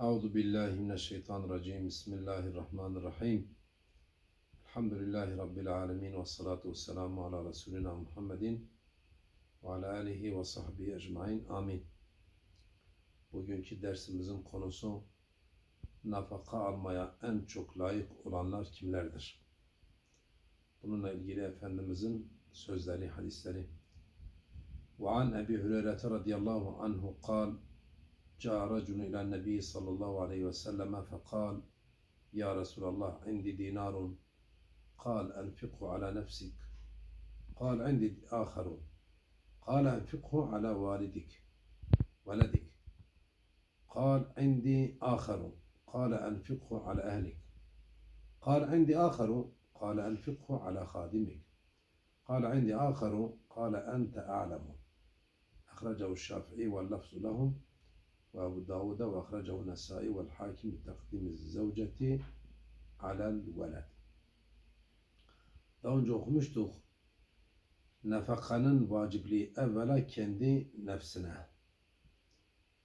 Euzu billahi mineşşeytanirracim. Bismillahirrahmanirrahim. Elhamdülillahi rabbil alamin ve salatu vesselamu ala resulina Muhammedin ve ala alihi ve sahbihi ecmaîn. Amin. Bugünkü dersimizin konusu nafaka almaya en çok layık olanlar kimlerdir? Bununla ilgili Efendimizin sözleri, hadisleri. Ve an Ebi Hüreyre radıyallahu anhu kal جاء رجل إلى النبي صلى الله عليه وسلم فقال يا رسول الله عندي دينار. قال أنفقه على نفسك. قال عندي آخر. قال أنفقه على والدك ولدك. قال عندي آخر. قال أنفقه على أهلك. قال عندي آخر. قال أنفقه على خادمك. قال عندي آخر. قال أنت أعلم. أخرجه الشافعي واللفظ لهم ve Abu Davud'a ve ahrecehu Nesai vel hakim takdimiz zevceti alel veled. Daha önce okumuştuk. Nafakanın vacipliği evvela kendi nefsine.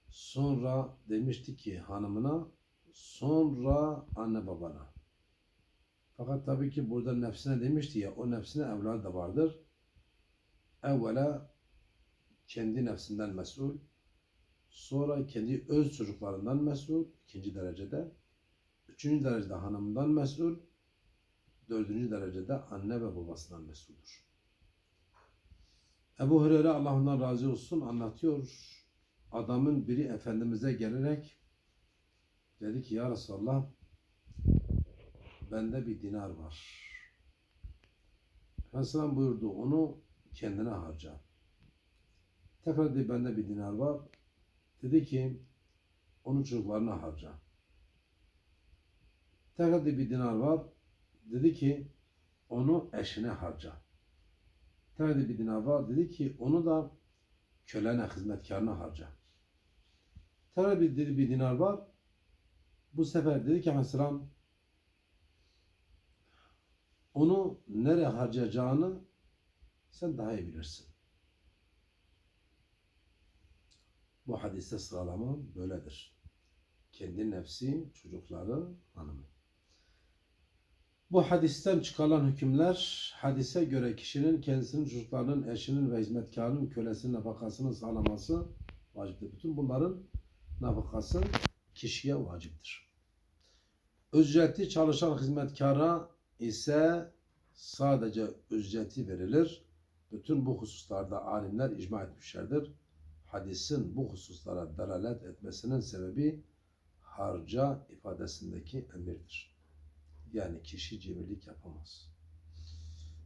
Sonra demişti ki hanımına, sonra anne babana. Fakat tabii ki burada nefsine demişti ya, o nefsine evlad da vardır. Evvela kendi nefsinden mesul, sonra kendi öz çocuklarından mesul, ikinci derecede, üçüncü derecede hanımından mesul, dördüncü derecede anne ve babasından mesuldür. Ebu Hureyre Allah ondan razı olsun anlatıyor. Adamın biri Efendimiz'e gelerek dedi ki ya Resulallah bende bir dinar var. Efendimiz buyurdu onu kendine harca. Tekrar dedi bende bir dinar var. Dedi ki onu çocuklarına harca. Tekrar bir dinar var. Dedi ki onu eşine harca. Tekrar bir dinar var. Dedi ki onu da kölene, hizmetkarına harca. Tekrar bir, dedi bir dinar var. Bu sefer dedi ki Aleyhisselam onu nereye harcayacağını sen daha iyi bilirsin. Bu hadiste sıralama böyledir. Kendi nefsi, çocukları, hanımı. Bu hadisten çıkarılan hükümler, hadise göre kişinin kendisinin, çocuklarının, eşinin ve hizmetkarının, kölesinin nafakasını sağlaması vaciptir. Bütün bunların nafakası kişiye vaciptir. Ücreti çalışan hizmetkara ise sadece ücreti verilir. Bütün bu hususlarda alimler icma etmişlerdir hadisin bu hususlara dalalet etmesinin sebebi harca ifadesindeki emirdir. Yani kişi cimrilik yapamaz.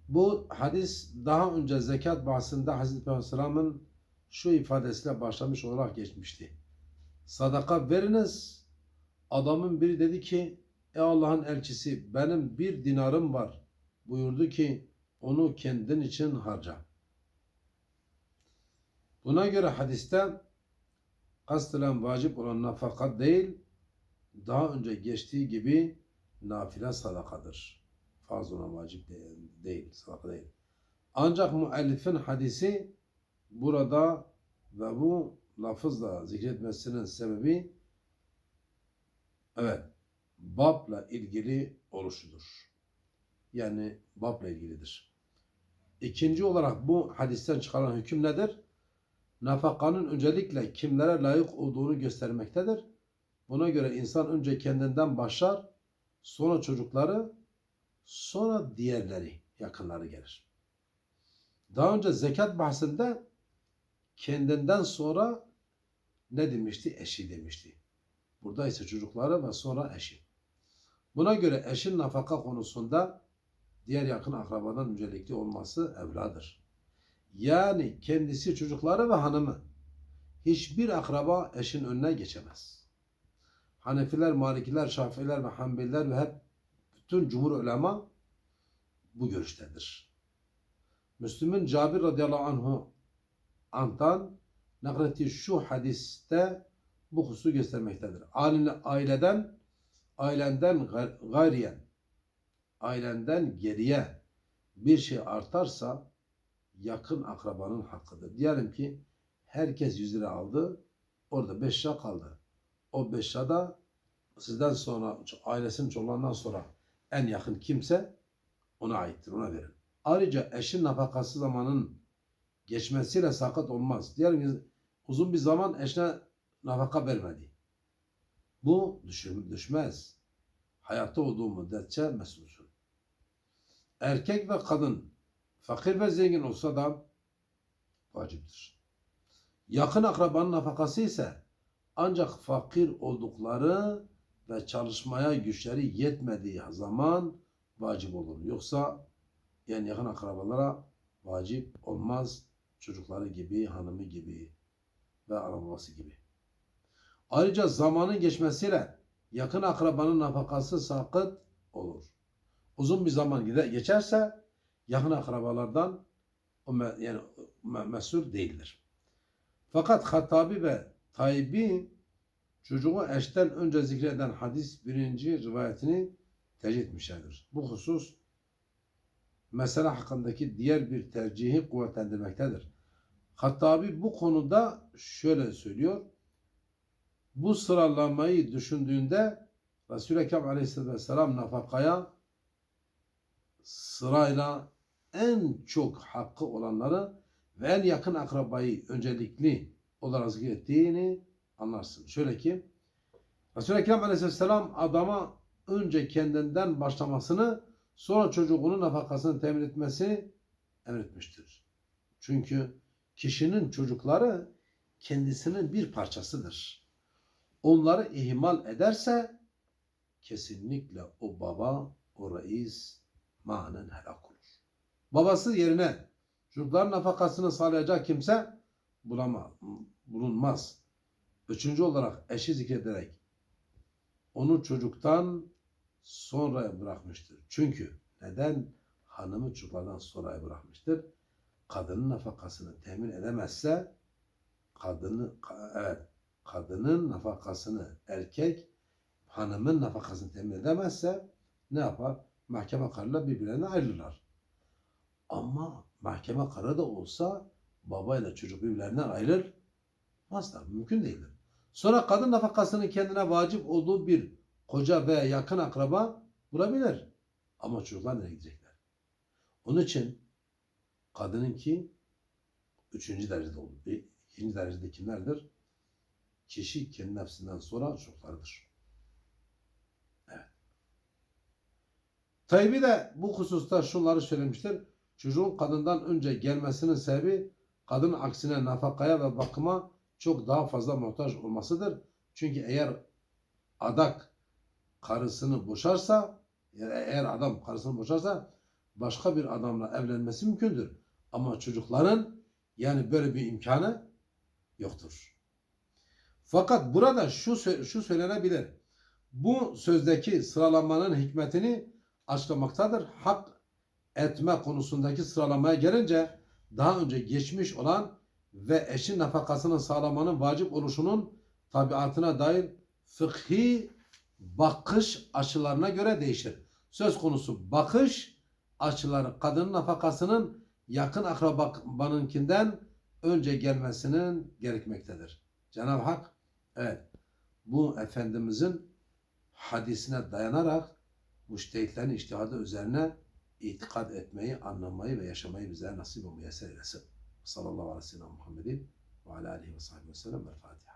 Bu hadis daha önce zekat bahsinde Hazreti Aleyhisselam'ın şu ifadesiyle başlamış olarak geçmişti. Sadaka veriniz. Adamın biri dedi ki Ey Allah'ın elçisi benim bir dinarım var. Buyurdu ki onu kendin için harca. Buna göre hadiste kastedilen vacip olan nafakat değil, daha önce geçtiği gibi nafile sadakadır. Farz olan vacip değil, değil, sadaka değil. Ancak müellifin hadisi burada ve bu lafızla zikretmesinin sebebi evet babla ilgili oluşudur. Yani babla ilgilidir. İkinci olarak bu hadisten çıkarılan hüküm nedir? Nafakanın öncelikle kimlere layık olduğunu göstermektedir. Buna göre insan önce kendinden başlar, sonra çocukları, sonra diğerleri, yakınları gelir. Daha önce zekat bahsinde kendinden sonra ne demişti? Eşi demişti. Burada ise çocukları ve sonra eşi. Buna göre eşin nafaka konusunda diğer yakın akrabadan öncelikli olması evladır. Yani kendisi, çocukları ve hanımı. Hiçbir akraba eşin önüne geçemez. Hanefiler, Malikiler, Şafiiler ve Hanbeliler ve hep bütün cumhur ulema bu görüştedir. Müslüm'ün Cabir radıyallahu anhu antan naklettiği şu hadiste bu hususu göstermektedir. Aileden, ailenden gayriyen, ailenden geriye bir şey artarsa yakın akrabanın hakkıdır. Diyelim ki herkes 100 lira aldı. Orada 5 lira kaldı. o beşada sizden sonra ailesinin çoluğundan sonra en yakın kimse ona aittir, ona verin. Ayrıca eşin nafakası zamanın geçmesiyle sakat olmaz. Diyelim ki uzun bir zaman eşine nafaka vermedi. Bu düşmez. Hayatta olduğu müddetçe mesulsün. Erkek ve kadın fakir ve zengin olsa da vaciptir. Yakın akrabanın nafakası ise ancak fakir oldukları ve çalışmaya güçleri yetmediği zaman vacip olur. Yoksa yani yakın akrabalara vacip olmaz. Çocukları gibi, hanımı gibi ve arabası gibi. Ayrıca zamanın geçmesiyle yakın akrabanın nafakası sakıt olur. Uzun bir zaman gider, geçerse yakın akrabalardan o me- yani me- mesul değildir. Fakat Hattabi ve Taybi çocuğu eşten önce zikreden hadis birinci rivayetini tercih etmişlerdir. Bu husus mesele hakkındaki diğer bir tercihi kuvvetlendirmektedir. Hattabi bu konuda şöyle söylüyor. Bu sıralamayı düşündüğünde Resul-i Ekrem Aleyhisselatü Vesselam nafakaya sırayla en çok hakkı olanları ve en yakın akrabayı öncelikli olarak zikrettiğini anlarsın. Şöyle ki Resul-i Ekrem Aleyhisselam adama önce kendinden başlamasını sonra çocuğunun nafakasını temin etmesini emretmiştir. Çünkü kişinin çocukları kendisinin bir parçasıdır. Onları ihmal ederse kesinlikle o baba, o reis manen helak olur. Babası yerine çocukların nafakasını sağlayacak kimse bulama, bulunmaz. Üçüncü olarak eşi zikrederek onu çocuktan sonra bırakmıştır. Çünkü neden? Hanımı çocuklardan sonra bırakmıştır. Kadının nafakasını temin edemezse kadını evet kadının nafakasını erkek hanımın nafakasını temin edemezse ne yapar? Mahkeme kararıyla birbirlerine ayrılırlar. Ama mahkeme kararı da olsa babayla çocuk birbirlerinden ayrılmazlar. Mümkün değildir. Sonra kadın nafakasının kendine vacip olduğu bir koca veya yakın akraba bulabilir. Ama çocuklar nereye gidecekler? Onun için kadınınki üçüncü derecede olur. İkinci derecede kimlerdir? Kişi kendi nefsinden sonra çocuklarıdır. Evet. Tayyip'i de bu hususta şunları söylemiştir. Çocuğun kadından önce gelmesinin sebebi kadın aksine nafakaya ve bakıma çok daha fazla muhtaç olmasıdır. Çünkü eğer adak karısını boşarsa eğer adam karısını boşarsa başka bir adamla evlenmesi mümkündür. Ama çocukların yani böyle bir imkanı yoktur. Fakat burada şu şu söylenebilir. Bu sözdeki sıralamanın hikmetini açıklamaktadır. Hak etme konusundaki sıralamaya gelince daha önce geçmiş olan ve eşin nafakasını sağlamanın vacip oluşunun tabiatına dair fıkhi bakış açılarına göre değişir. Söz konusu bakış açıları kadının nafakasının yakın akrabanınkinden önce gelmesinin gerekmektedir. Cenab-ı Hak evet bu Efendimizin hadisine dayanarak müştehitlerin iştihadı üzerine itikad etmeyi, anlamayı ve yaşamayı bize nasip ve müyesser eylesin. Sallallahu aleyhi ve sellem Muhammedin ve ala aleyhi ve sahibi ve sellem. El Fatiha.